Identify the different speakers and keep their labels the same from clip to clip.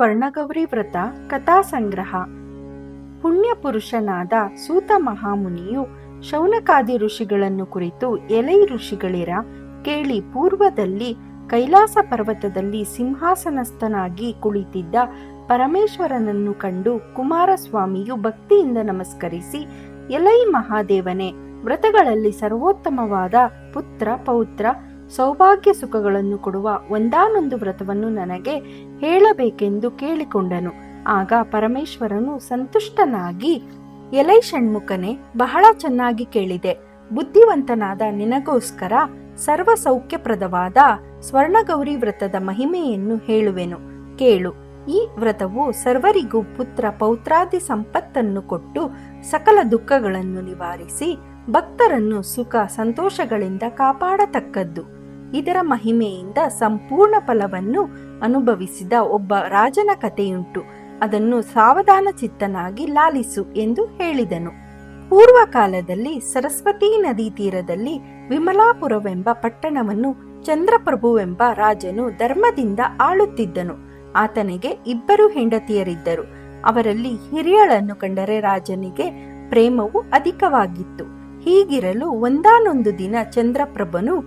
Speaker 1: ಸ್ವರ್ಣಗೌರಿ ವ್ರತ, ಕಥಾ ಸಂಗ್ರಹ. ಪುಣ್ಯ ಪುರುಷನಾದ ಸೂತ ಮಹಾಮುನಿಯು ಶೌನಕಾದಿ ಋಷಿಗಳನ್ನು ಕುರಿತು ಎಲೈ ಋಷಿಗಳಿರ ಕೇಳಿ ಪೂರ್ವದಲ್ಲಿ ಕೈಲಾಸ ಪರ್ವತದಲ್ಲಿ ಸಿಂಹಾಸನಸ್ಥನಾಗಿ ಕುಳಿತಿದ್ದ ಪರಮೇಶ್ವರನನ್ನು ಕಂಡು ಕುಮಾರಸ್ವಾಮಿಯು ಭಕ್ತಿಯಿಂದ ನಮಸ್ಕರಿಸಿ, ಎಲೈ ಮಹಾದೇವನೇ, ವ್ರತಗಳಲ್ಲಿ ಸರ್ವೋತ್ತಮವಾದ ಪುತ್ರ, ಪೌತ್ರ ಸೌಭಾಗ್ಯ ಸುಖಗಳನ್ನು ಕೊಡುವ ಒಂದಾನೊಂದು ವ್ರತವನ್ನು ನನಗೆ ಹೇಳಬೇಕೆಂದು ಕೇಳಿಕೊಂಡನು. ಆಗ ಪರಮೇಶ್ವರನು ಸಂತುಷ್ಟನಾಗಿ ಎಲೈ ಷಣ್ಮುಖನೇ ಬಹಳ ಚೆನ್ನಾಗಿ ಕೇಳಿದೆ. ಬುದ್ಧಿವಂತನಾದ ನಿನಗೋಸ್ಕರ ಸರ್ವ ಸೌಖ್ಯಪ್ರದವಾದ ಸ್ವರ್ಣಗೌರಿ ವ್ರತದ ಮಹಿಮೆಯನ್ನು ಹೇಳುವೆನು. ಕೇಳು, ಈ ವ್ರತವು ಸರ್ವರಿಗೂ ಪುತ್ರ ಪೌತ್ರಾದಿ ಸಂಪತ್ತನ್ನು ಕೊಟ್ಟು ಸಕಲ ದುಃಖಗಳನ್ನು ನಿವಾರಿಸಿ ಭಕ್ತರನ್ನು ಸುಖ ಸಂತೋಷಗಳಿಂದ ಕಾಪಾಡತಕ್ಕದ್ದು. ಇದರ ಮಹಿಮೆಯಿಂದ ಸಂಪೂರ್ಣ ಫಲವನ್ನು ಅನುಭವಿಸಿದ ಒಬ್ಬ ರಾಜನ ಕಥೆಯುಂಟು. ಅದನ್ನು ಸಾವಧಾನ ಚಿತ್ತನಾಗಿ ಲಾಲಿಸು ಎಂದು ಹೇಳಿದನು. ಪೂರ್ವ ಕಾಲದಲ್ಲಿ ಸರಸ್ವತಿ ನದಿ ತೀರದಲ್ಲಿ ವಿಮಲಾಪುರವೆಂಬ ಪಟ್ಟಣವನ್ನು ಚಂದ್ರಪ್ರಭುವೆಂಬ ರಾಜನು ಧರ್ಮದಿಂದ ಆಳುತ್ತಿದ್ದನು. ಆತನಿಗೆ ಇಬ್ಬರು ಹೆಂಡತಿಯರಿದ್ದರು. ಅವರಲ್ಲಿ ಹಿರಿಯಳನ್ನು ಕಂಡರೆ ರಾಜನಿಗೆ ಪ್ರೇಮವು ಅಧಿಕವಾಗಿತ್ತು. ಹೀಗಿರಲು ಒಂದಾನೊಂದು ದಿನ ಚಂದ್ರಪ್ರಭನು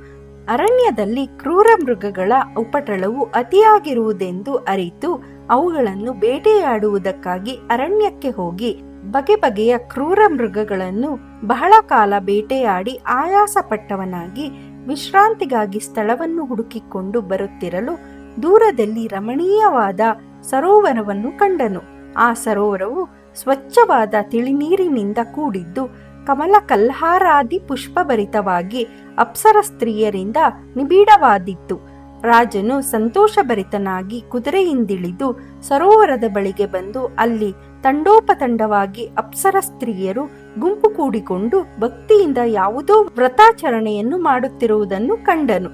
Speaker 1: ಅರಣ್ಯದಲ್ಲಿ ಕ್ರೂರ ಮೃಗಗಳ ಉಪಟಳವು ಅತಿಯಾಗಿರುವುದೆಂದು ಅರಿತು ಅವುಗಳನ್ನು ಬೇಟೆಯಾಡುವುದಕ್ಕಾಗಿ ಅರಣ್ಯಕ್ಕೆ ಹೋಗಿ ಬಗೆ ಬಗೆಯ ಕ್ರೂರ ಮೃಗಗಳನ್ನು ಬಹಳ ಕಾಲ ಬೇಟೆಯಾಡಿ ಆಯಾಸಪಟ್ಟವನಾಗಿ ವಿಶ್ರಾಂತಿಗಾಗಿ ಸ್ಥಳವನ್ನು ಹುಡುಕಿಕೊಂಡು ಬರುತ್ತಿರಲು ದೂರದಲ್ಲಿ ರಮಣೀಯವಾದ ಸರೋವರವನ್ನು ಕಂಡನು. ಆ ಸರೋವರವು ಸ್ವಚ್ಛವಾದ ತಿಳಿನೀರಿನಿಂದ ಕೂಡಿದ್ದು ಕಮಲ ಕಲ್ಹಾರಾದಿ ಪುಷ್ಪಭರಿತವಾಗಿ ಅಪ್ಸರ ಸ್ತ್ರೀಯರಿಂದ ನಿಬಿಡವಾದಿತ್ತು. ರಾಜನು ಸಂತೋಷಭರಿತನಾಗಿ ಕುದುರೆಯಿಂದಿಳಿದು ಸರೋವರದ ಬಳಿಗೆ ಬಂದು ಅಲ್ಲಿ ತಂಡೋಪತಂಡವಾಗಿ ಅಪ್ಸರ ಸ್ತ್ರೀಯರು ಗುಂಪು ಕೂಡಿಕೊಂಡು ಭಕ್ತಿಯಿಂದ ಯಾವುದೋ ವ್ರತಾಚರಣೆಯನ್ನು ಮಾಡುತ್ತಿರುವುದನ್ನು ಕಂಡನು.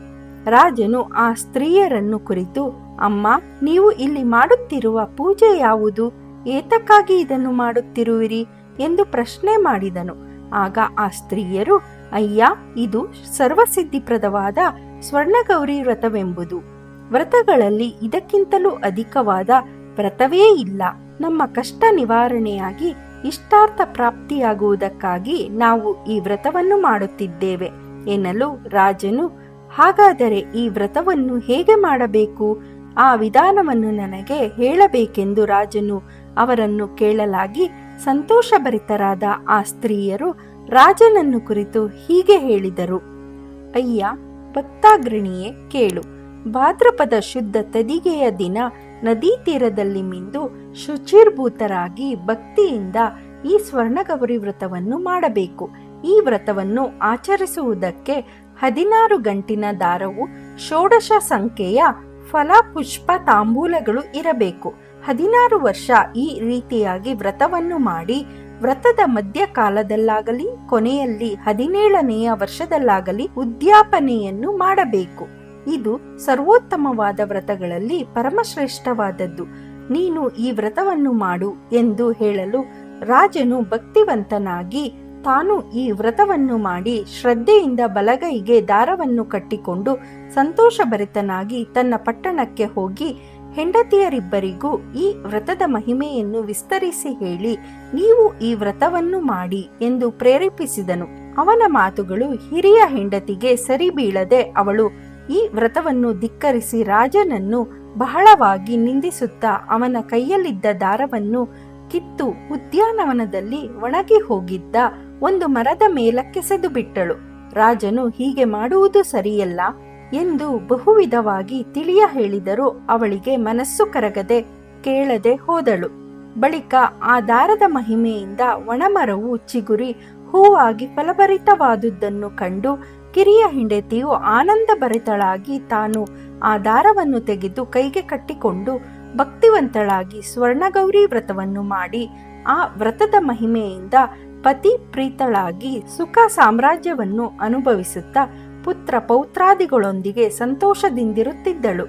Speaker 1: ರಾಜನು ಆ ಸ್ತ್ರೀಯರನ್ನು ಕುರಿತು, ಅಮ್ಮ, ನೀವು ಇಲ್ಲಿ ಮಾಡುತ್ತಿರುವ ಪೂಜೆ ಯಾವುದು? ಏತಕ್ಕಾಗಿ ಇದನ್ನು ಮಾಡುತ್ತಿರುವಿರಿ? ಎಂದು ಪ್ರಶ್ನೆ ಮಾಡಿದನು. ಆಗ ಆ ಸ್ತ್ರೀಯರು, ಅಯ್ಯ, ಇದು ಸರ್ವಸಿದ್ಧಿಪ್ರದವಾದ ಸ್ವರ್ಣಗೌರಿ ವ್ರತವೆಂಬುದು. ವ್ರತಗಳಲ್ಲಿ ಇದಕ್ಕಿಂತಲೂ ಅಧಿಕವಾದ ವ್ರತವೇ ಇಲ್ಲ. ನಮ್ಮ ಕಷ್ಟ ನಿವಾರಣೆಯಾಗಿ ಇಷ್ಟಾರ್ಥ ಪ್ರಾಪ್ತಿಯಾಗುವುದಕ್ಕಾಗಿ ನಾವು ಈ ವ್ರತವನ್ನು ಮಾಡುತ್ತಿದ್ದೇವೆ. ಎನ್ನಲು ರಾಜನು, ಹಾಗಾದರೆ ಈ ವ್ರತವನ್ನು ಹೇಗೆ ಮಾಡಬೇಕು? ಆ ವಿಧಾನವನ್ನು ನನಗೆ ಹೇಳಬೇಕೆಂದು ರಾಜನು ಅವರನ್ನು ಕೇಳಲಾಗಿ ಸಂತೋಷಭರಿತರಾದ ಆ ಸ್ತ್ರೀಯರು ರಾಜನನ್ನು ಕುರಿತು ಹೀಗೆ ಹೇಳಿದರು. ಅಯ್ಯ, ಭಕ್ತಾಗ್ರಣಿಯೇ, ಕೇಳು. ಭಾದ್ರಪದ ಶುದ್ಧ ತದಿಗೆಯ ದಿನ ನದಿ ತೀರದಲ್ಲಿ ಮಿಂದು ಶುಚಿರ್ಭೂತರಾಗಿ ಭಕ್ತಿಯಿಂದ ಈ ಸ್ವರ್ಣಗೌರಿ ವ್ರತವನ್ನು ಮಾಡಬೇಕು. ಈ ವ್ರತವನ್ನು ಆಚರಿಸುವುದಕ್ಕೆ ಹದಿನಾರು ಗಂಟಿನ ದಾರವು ಷೋಡಶ ಸಂಖ್ಯೆಯ ಫಲ ಪುಷ್ಪ ತಾಂಬೂಲಗಳು ಇರಬೇಕು. ಹದಿನಾರು ವರ್ಷ ಈ ರೀತಿಯಾಗಿ ವ್ರತವನ್ನು ಮಾಡಿ ವ್ರತದ ಮಧ್ಯಕಾಲದಲ್ಲಾಗಲಿ, ಕೊನೆಯಲ್ಲಿ ಹದಿನೇಳನೆಯ ವರ್ಷದಲ್ಲಾಗಲಿ ಉದ್ಯಾಪನೆಯನ್ನು ಮಾಡಬೇಕು. ಇದು ಸರ್ವೋತ್ತಮವಾದ ವ್ರತಗಳಲ್ಲಿ ಪರಮಶ್ರೇಷ್ಠವಾದದ್ದು. ನೀನು ಈ ವ್ರತವನ್ನು ಮಾಡು ಎಂದು ಹೇಳಲು ರಾಜನು ಭಕ್ತಿವಂತನಾಗಿ ತಾನು ಈ ವ್ರತವನ್ನು ಮಾಡಿ ಶ್ರದ್ಧೆಯಿಂದ ಬಲಗೈಗೆ ದಾರವನ್ನು ಕಟ್ಟಿಕೊಂಡು ಸಂತೋಷಭರಿತನಾಗಿ ತನ್ನ ಪಟ್ಟಣಕ್ಕೆ ಹೋಗಿ ಹೆಂಡತಿಯರಿಬ್ಬರಿಗೂ ಈ ವ್ರತದ ಮಹಿಮೆಯನ್ನು ವಿಸ್ತರಿಸಿ ಹೇಳಿ, ನೀವು ಈ ವ್ರತವನ್ನು ಮಾಡಿ ಎಂದು ಪ್ರೇರೇಪಿಸಿದನು. ಅವನ ಮಾತುಗಳು ಹಿರಿಯ ಹೆಂಡತಿಗೆ ಸರಿ ಬೀಳದೆ ಅವಳು ಈ ವ್ರತವನ್ನು ಧಿಕ್ಕರಿಸಿ ರಾಜನನ್ನು ಬಹಳವಾಗಿ ನಿಂದಿಸುತ್ತಾ ಅವನ ಕೈಯಲ್ಲಿದ್ದ ದಾರವನ್ನು ಕಿತ್ತು ಉದ್ಯಾನವನದಲ್ಲಿ ಒಣಗಿ ಹೋಗಿದ್ದ ಒಂದು ಮರದ ಮೇಲಕ್ಕೆಸೆದು ಬಿಟ್ಟಳು ರಾಜನು ಹೀಗೆ ಮಾಡುವುದು ಸರಿಯಲ್ಲ. ಎಂದು ಬಹುವಿಧವಾಗಿ ತಿಳಿಯ ಹೇಳಿದರೂ. ಅವಳಿಗೆ ಮನಸ್ಸು ಕರಗದೆ ಕೇಳದೆ ಹೋದಳು. ಬಳಿಕ ಆ ದಾರದ ಮಹಿಮೆಯಿಂದ ಒಣಮರವು ಚಿಗುರಿ, ಹೂವಾಗಿ ಫಲಭರಿತವಾದುದನ್ನು ಕಂಡು ಕಿರಿಯ ಹೆಂಡತಿಯು ಆನಂದ ಭರಿತಳಾಗಿ ತಾನು ಆ ದಾರವನ್ನು ತೆಗೆದು ಕೈಗೆ ಕಟ್ಟಿಕೊಂಡು ಭಕ್ತಿವಂತಳಾಗಿ ಸ್ವರ್ಣಗೌರಿ ವ್ರತವನ್ನು ಮಾಡಿ ಆ ವ್ರತದ ಮಹಿಮೆಯಿಂದ ಪತಿ ಪ್ರೀತಳಾಗಿ ಸುಖ ಸಾಮ್ರಾಜ್ಯವನ್ನು ಅನುಭವಿಸುತ್ತಾ ಪುತ್ರ ಪೌತ್ರಾದಿಗಳೊಂದಿಗೆ ಸಂತೋಷದಿಂದಿರುತ್ತಿದ್ದಳು.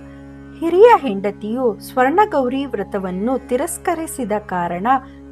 Speaker 1: ಹಿರಿಯ ಹೆಂಡತಿಯು ಸ್ವರ್ಣಗೌರಿ ವ್ರತವನ್ನು ತಿರಸ್ಕರಿಸಿದ ಕಾರಣ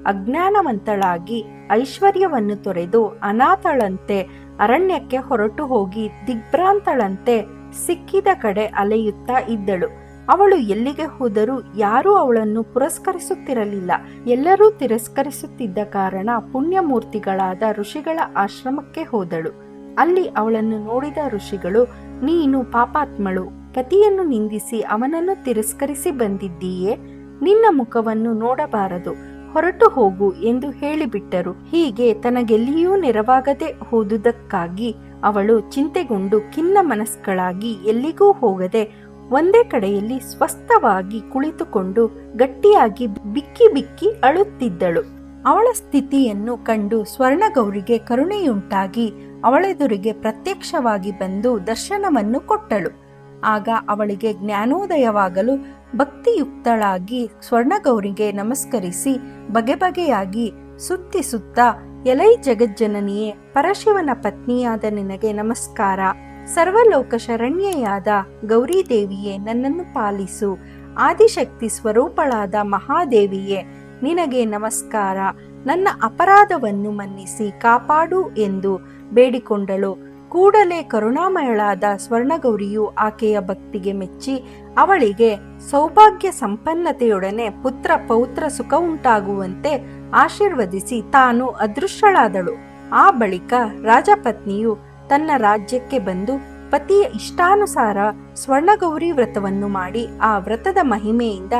Speaker 1: ಅಜ್ಞಾನವಂತಳಾಗಿ ಐಶ್ವರ್ಯವನ್ನು ತೊರೆದು ಅನಾಥಳಂತೆ ಅರಣ್ಯಕ್ಕೆ ಹೊರಟು ಹೋಗಿ ದಿಗ್ಭ್ರಾಂತಳಂತೆ ಸಿಕ್ಕಿದ ಕಡೆ ಅಲೆಯುತ್ತಾ ಇದ್ದಳು. ಅವಳು ಎಲ್ಲಿಗೆ ಹೋದರೂ ಯಾರೂ ಅವಳನ್ನು ಪುರಸ್ಕರಿಸುತ್ತಿರಲಿಲ್ಲ. ಎಲ್ಲರೂ ತಿರಸ್ಕರಿಸುತ್ತಿದ್ದ ಕಾರಣ ಪುಣ್ಯಮೂರ್ತಿಗಳಾದ ಋಷಿಗಳ ಆಶ್ರಮಕ್ಕೆ ಹೋದಳು. ಅಲ್ಲಿ ಅವಳನ್ನು ನೋಡಿದ ಋಷಿಗಳು, ನೀನು ಪಾಪಾತ್ಮಳು ಪತಿಯನ್ನು ನಿಂದಿಸಿ ಅವನನ್ನು ತಿರಸ್ಕರಿಸಿ ಬಂದಿದ್ದೀಯೇ? ನಿನ್ನ ಮುಖವನ್ನು ನೋಡಬಾರದು, ಹೊರಟು ಹೋಗು ಎಂದು ಹೇಳಿಬಿಟ್ಟರು. ಹೀಗೆ ತನಗೆಲ್ಲಿಯೂ ನೆರವಾಗದೆ ಹೋದುದಕ್ಕಾಗಿ ಅವಳು ಚಿಂತೆಗೊಂಡು ಖಿನ್ನ ಮನಸ್ಕಳಾಗಿ ಎಲ್ಲಿಗೂ ಹೋಗದೆ ಒಂದೇ ಕಡೆಯಲ್ಲಿ ಸ್ವಸ್ಥವಾಗಿ ಕುಳಿತುಕೊಂಡು ಗಟ್ಟಿಯಾಗಿ ಬಿಕ್ಕಿ ಬಿಕ್ಕಿ ಅಳುತ್ತಿದ್ದಳು. ಅವಳ ಸ್ಥಿತಿಯನ್ನು ಕಂಡು ಸ್ವರ್ಣಗೌರಿಗೆ ಕರುಣೆಯುಂಟಾಗಿ ಅವಳೆದುರಿಗೆ ಪ್ರತ್ಯಕ್ಷವಾಗಿ ಬಂದು ದರ್ಶನವನ್ನು ಕೊಟ್ಟಳು. ಆಗ ಅವಳಿಗೆ ಜ್ಞಾನೋದಯವಾಗಲು ಭಕ್ತಿಯುಕ್ತಳಾಗಿ ಸ್ವರ್ಣಗೌರಿಗೆ ನಮಸ್ಕರಿಸಿ ಬಗೆ ಬಗೆಯಾಗಿ ಸುತ್ತಿ ಸುತ್ತ, ಎಲೈ ಜಗಜ್ಜನನಿಯೇ, ಪರಶಿವನ ಪತ್ನಿಯಾದ ನಿನಗೆ ನಮಸ್ಕಾರ. ಸರ್ವಲೋಕ ಶರಣ್ಯೆಯಾದ ಗೌರಿದೇವಿಯೇ, ನನ್ನನ್ನು ಪಾಲಿಸು. ಆದಿಶಕ್ತಿ ಸ್ವರೂಪಳಾದ ಮಹಾದೇವಿಯೇ, ನಿನಗೆ ನಮಸ್ಕಾರ. ನನ್ನ ಅಪರಾಧವನ್ನು ಮನ್ನಿಸಿ ಕಾಪಾಡು ಎಂದು ಬೇಡಿಕೊಂಡಳು. ಕೂಡಲೇ ಕರುಣಾಮಯಳಾದ ಸ್ವರ್ಣಗೌರಿಯು ಆಕೆಯ ಭಕ್ತಿಗೆ ಮೆಚ್ಚಿ ಅವಳಿಗೆ ಸೌಭಾಗ್ಯ ಸಂಪನ್ನತೆಯೊಡನೆ ಪುತ್ರ ಪೌತ್ರ ಸುಖ ಉಂಟಾಗುವಂತೆ ಆಶೀರ್ವದಿಸಿ ತಾನು ಅದೃಶ್ಯಳಾದಳು ಆ ಬಳಿಕ ರಾಜಪತ್ನಿಯು ತನ್ನ ರಾಜ್ಯಕ್ಕೆ ಬಂದು ಪತಿಯ ಇಷ್ಟಾನುಸಾರ ಸ್ವರ್ಣಗೌರಿ ವ್ರತವನ್ನು ಮಾಡಿ ಆ ವ್ರತದ ಮಹಿಮೆಯಿಂದ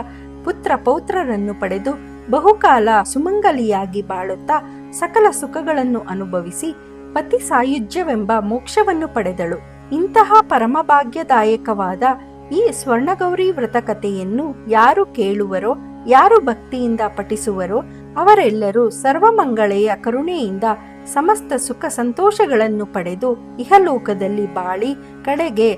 Speaker 1: ಪುತ್ರ ಪೌತ್ರರನ್ನು ಪಡೆದು ಬಹುಕಾಲ ಸುಮಂಗಲಿಯಾಗಿ ಬಾಳುತ್ತಾ ಸಕಲ ಸುಖಗಳನ್ನು ಅನುಭವಿಸಿ ಪತಿ ಸಾಯುಜ್ಯವೆಂಬ ಮೋಕ್ಷವನ್ನು ಪಡೆದಳು. ಇಂತಹ ಪರಮಭಾಗ್ಯದಾಯಕವಾದ ಈ ಸ್ವರ್ಣಗೌರಿ ವ್ರತ ಕಥೆಯನ್ನು ಯಾರು ಕೇಳುವರೋ, ಯಾರು ಭಕ್ತಿಯಿಂದ ಪಠಿಸುವರೋ, ಅವರೆಲ್ಲರೂ ಸರ್ವಮಂಗಳೆಯ ಕರುಣೆಯಿಂದ ಸಮಸ್ತ ಸುಖ ಸಂತೋಷಗಳನ್ನು ಪಡೆದು ಇಹಲೋಕದಲ್ಲಿ ಬಾಳಿ ಕಡೆಗೆ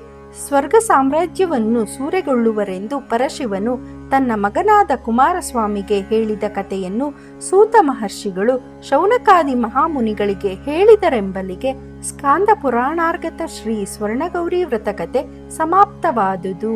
Speaker 1: ಸ್ವರ್ಗ ಸಾಮ್ರಾಜ್ಯವನ್ನು ಸೂರೆಗೊಳ್ಳುವರೆಂದು ಪರಶಿವನು ತನ್ನ ಮಗನಾದ ಕುಮಾರಸ್ವಾಮಿಗೆ ಹೇಳಿದ ಕಥೆಯನ್ನು ಸೂತ ಮಹರ್ಷಿಗಳು ಶೌನಕಾದಿ ಮಹಾಮುನಿಗಳಿಗೆ ಹೇಳಿದರೆಂಬಲಿಗೆ ಸ್ಕಾಂದ ಪುರಾಣಾರ್ಗತ ಶ್ರೀ ಸ್ವರ್ಣಗೌರಿ ವ್ರತಕತೆ ಸಮಾಪ್ತವಾದುದು.